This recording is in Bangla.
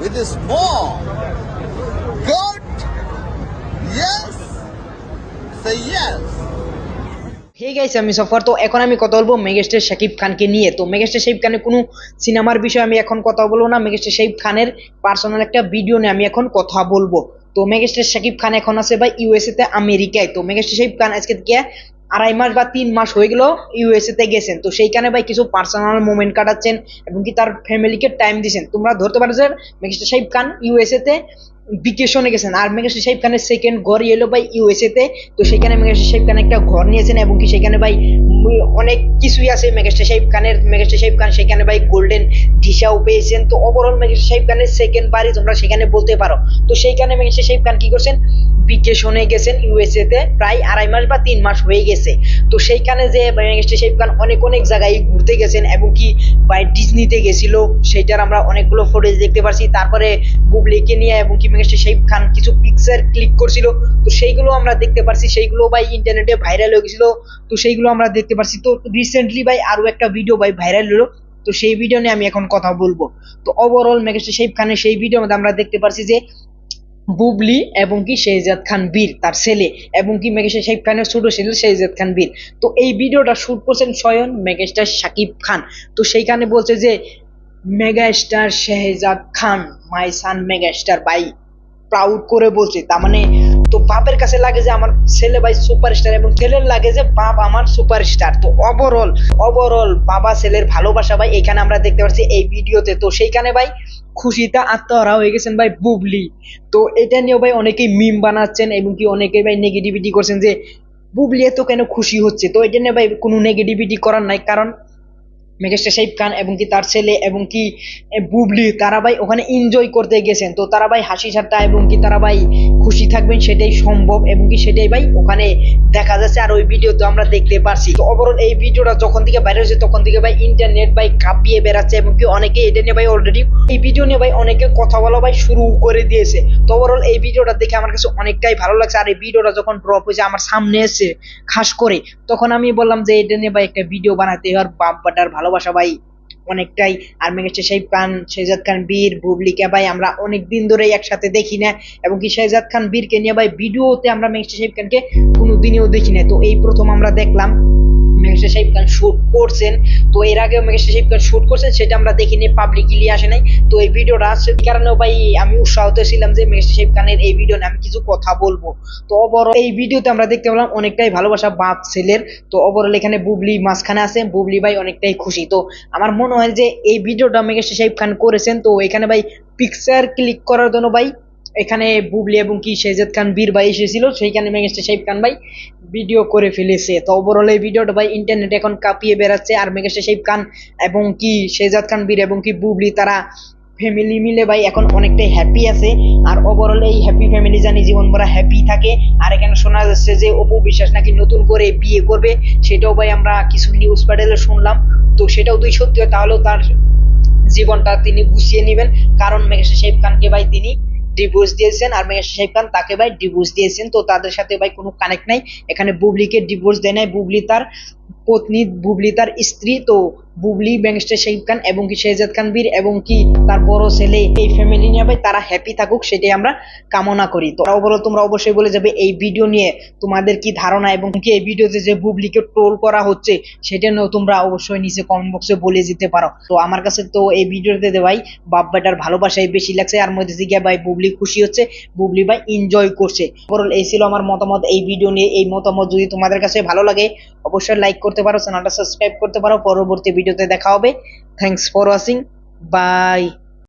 with a small goat? Yes? Say yes. Hey guys আমি সফর, তো এখন আমি কথা বলব মেগাস্টার শাকিব খানকে নিয়ে তো মেগাস্টার শাকিব খানের কোনো সিনেমার বিষয়ে আমি এখন কথা বলব না মেগেস্টার শাকিব খানের পার্সোনাল একটা ভিডিও নিয়ে আমি এখন কথা বলব তো মেগাস্টার শাকিব খান এখন আছে বা ইউএসএ তে, আমেরিকায় তো মেগাস্টার শাকিব খান আজকে থেকে আড়াই মাস বা তিন মাস হয়ে গেল ইউএসএ তে গেছেন। তো সেইখানে ভাই কিছু পার্সোনাল মোমেন্ট কাটাচ্ছেন এবং কি তার ফ্যামিলিকে টাইম দিচ্ছেন। তোমরা ধরতে পারো যে মেগাস্টার সাহেব খান ইউএসএ তে ভিকেশনে গেছেন আর মেগাস্টার সাহেব খানের সেকেন্ড ঘর এলো ভাই ইউএসএ তে। সেখানে মেগাস্টার সাহেব খান একটা ঘর নিয়েছেন এবং কি সেখানে ভাই অনেক কিছুই আছে মেগাস্টার শাহিব খানের মেগাস্টার শাহিব খান, সেখানে ভাই গোল্ডেন ডিশাও পেয়েছেন। তো ওভারঅল মেগাস্টার শাহিব খানের সেকেন্ড বাড়ি তোমরা সেখানে বলতে পারো। তো সেইখানে মেগাস্টার শাহিব খান কি করছেন? ভিকেশনে গেছেন ইউএসএ তে প্রায় আড়াই মাস বা তিন মাস হয়ে গেছে। তো সেইখানে যে মেগাস্টার শাহিব খান অনেক অনেক জায়গায় ঘুরতে গেছেন এবং কি ভাই ডিজনিতে গেছিল, সেইটার আমরা অনেকগুলো ফুটেজ দেখতে পারছি। তারপরে বুবলিকে নিয়ে এবং কি মেগাস্টার শাহিব খান কিছু পিকচার ক্লিক করছিল। তো সেইগুলো আমরা দেখতে পারছি। সেইগুলো ভাই ইন্টারনেটে ভাইরাল হয়ে গেছিল। তো সেইগুলো আমরা দেখতে পারছি। তো রিসেন্টলি ভাই আরও একটা ভিডিও ভাই ভাইরাল হলো। তো সেই ভিডিও নিয়ে আমি এখন কথা বলব। তো ওভারঅল মেগাস্টার শাহিব খানের সেই ভিডিওর মধ্যে আমরা দেখতে পারছি যে, বুবলি এবং কি শেহজাদ খান বীর, তার ছেলে, এবং কি মেগাস্টার শাহিব খানের ছোট ছেলে শেহজাদ খান বীর। তো এই ভিডিওটা শুট করছেন স্বয়ং মেগাস্টার শাকিব খান। তো সেইখানে বলছে যে, megastar Shehzad Khan, my son megastar by proud করে বলছে। তার মানে তো বাপের কাছে লাগে যে আমার ছেলে ভাই সুপারস্টার এবং ছেলের লাগে যে বাপ আমার সুপারস্টার তো ওভারঅল ওভারঅল বাবা ছেলের ভালোবাসা ভাই, এখানে আমরা দেখতে পাচ্ছি এই ভিডিওতে। তো সেইখানে ভাই খুশিতে আত্মহারা হয়ে গেছেন ভাই বুবলি। তো এটা নিয়েও ভাই অনেকেই মিম বানাচ্ছেন এবং কি অনেকেই ভাই নেগেটিভিটি করছেন যে, বুবলি, এত কেন খুশি হচ্ছে? তো এটা নিয়ে ভাই কোনো নেগেটিভিটি করার নাই। কারণ মেগাস্টার শাহিব খান এবং কি তার ছেলে এবং কি বুবলি, তারা ভাই ওখানে এনজয় করতে গেছেন। তো তারা ভাই হাসি ঠাট্টা এবং কি তারা ভাই খুশি থাকবেন, সেটাই সম্ভব এবং কি সেটাই ভাই ওখানে দেখা যাচ্ছে আর ওই ভিডিওতে আমরা দেখতে পারছি। তো ওভারঅল এই ভিডিওটা যখন থেকে বাইরে হয়েছে, তখন থেকে ভাই ইন্টারনেট ভাই কাঁপিয়ে বেড়াচ্ছে এবং কি অনেকে এটা নিয়ে ভাই অলরেডি এই ভিডিও নিয়ে ভাই অনেকে কথা বলা ভাই শুরু করে দিয়েছে। তো ওভারঅল এই ভিডিওটা দেখে আমার কাছে অনেকটাই ভালো লাগছে আর এই ভিডিওটা যখন ড্রপ হয়েছে, আমার সামনে এসে খাস করে, তখন আমি বললাম যে এটা নিয়ে ভাই একটা ভিডিও বানাতে আর বাপ বাটার ভালোবাসা ভাই, অনেকটাই। আর মেগাস্টার সেই খান শেহজাদ খান, বীর বুবলিকে ভাই আমরা অনেক দিন ধরেই একসাথে দেখি না এবং কি শেহজাদ খান, বীরকে নিয়ে ভাই ভিডিওতে আমরা মেগাস্টার শাহিব খানকে কোনোদিনও দেখি না। তো এই প্রথম আমরা দেখলাম। মেগাস্টার শাহিব খান শুট করছেন। তো এর আগেও মেগাস্টার শাহিব খান শুট করছেন, সেটা আমরা দেখিনি পাবলিকলি আসে নাই। তো এই ভিডিওটা আসছে কারণেও ভাই আমি উৎসাহিত ছিলাম যে মেগাস্টার শাহিব খানের এই ভিডিও নিয়ে আমি কিছু কথা বলব। তো ওভারঅল এই ভিডিওতে আমরা দেখতে পেলাম অনেকটাই ভালোবাসা বাপ ছেলের। তো ওভারঅল এখানে বুবলি মাঝখানে আছে, বুবলি ভাই অনেকটাই খুশি। তো আমার মনে হয় যে এই ভিডিওটা মেগাস্টার শাহিব খান করেছেন। তো এখানে ভাই পিকচার ক্লিক করার জন্য ভাই এখানে বুবলি এবং কি শেহজাদ খান বীর ভাই এসেছিল, সেইখানে মেগাস্টার শাহিব খান ভাই ভিডিও করে ফেলেছে। তো ওভারঅল এই ভিডিওটা ভাই ইন্টারনেট এখন কাঁপিয়ে বেড়াচ্ছে আর মেগাস্টার শাহিব খান এবং কি শেহজাদ খান, বীর এবং কি বুবলি তারা ফ্যামিলি মিলে ভাই এখন অনেকটাই হ্যাপি আছে। আর ওভারঅল এই হ্যাপি ফ্যামিলি জানি জীবন ভরা হ্যাপি থাকে। আর এখানে শোনা যাচ্ছে যে অপু বিশ্বাস নাকি নতুন করে বিয়ে করবে, সেটাও ভাই আমরা কিছু নিউজ প্যাডেলে শুনলাম। তো সেটাও দুই সত্যি তাহলেও তার জীবনটা তিনি গুছিয়ে নেবেন। কারণ মেগাস্টার শাহিব খানকে ভাই তিনি ডিভোর্স দিয়েছেন, আর মেয়ের শেখ খান তাকে ভাই ডিভোর্স দিয়েছেন। তো তাদের সাথে ভাই কোনো কানেক্ট নাই। এখানে বুবলিকে ডিভোর্স দেয় নাই, বুবলি তার পত্নী বুবলি, তার স্ত্রী তো বুবলি ব্যাংস্টার শাহিব খান এবং কি শেহজাদ খান বীর এবং কি তার বড় ছেলে, এই ফ্যামিলি নিয়ে ভাই তারা হ্যাপি থাকুক, সেটাই আমরা কামনা করি। তো ওভারঅল তোমরা অবশ্যই বলে যাবে এই ভিডিও নিয়ে তোমাদের কি ধারণা এবং কি এই ভিডিওতে যে বুবলিকে ট্রোল করা হচ্ছে, সেটা নিয়েও তোমরা অবশ্যই নিচে কমেন্ট বক্সে বলে যেতে পারো। তো আমার কাছে তো এই ভিডিওতে দে ভাই বাপ বেটার ভালোবাসাই বেশি লাগছে, আর মধ্যে থেকে ভাই বুবলি খুশি হচ্ছে, বুবলি ভাই এনজয় করছে। ওভারঅল এই ছিল আমার মতামত, এই ভিডিও নিয়ে এই মতামত যদি তোমাদের কাছে ভালো লাগে, অবশ্যই লাইক করতে পারো চ্যানেলটা সাবস্ক্রাইব করতে পারো। পরবর্তী ভিডিওতে দেখা হবে। Thanks for watching by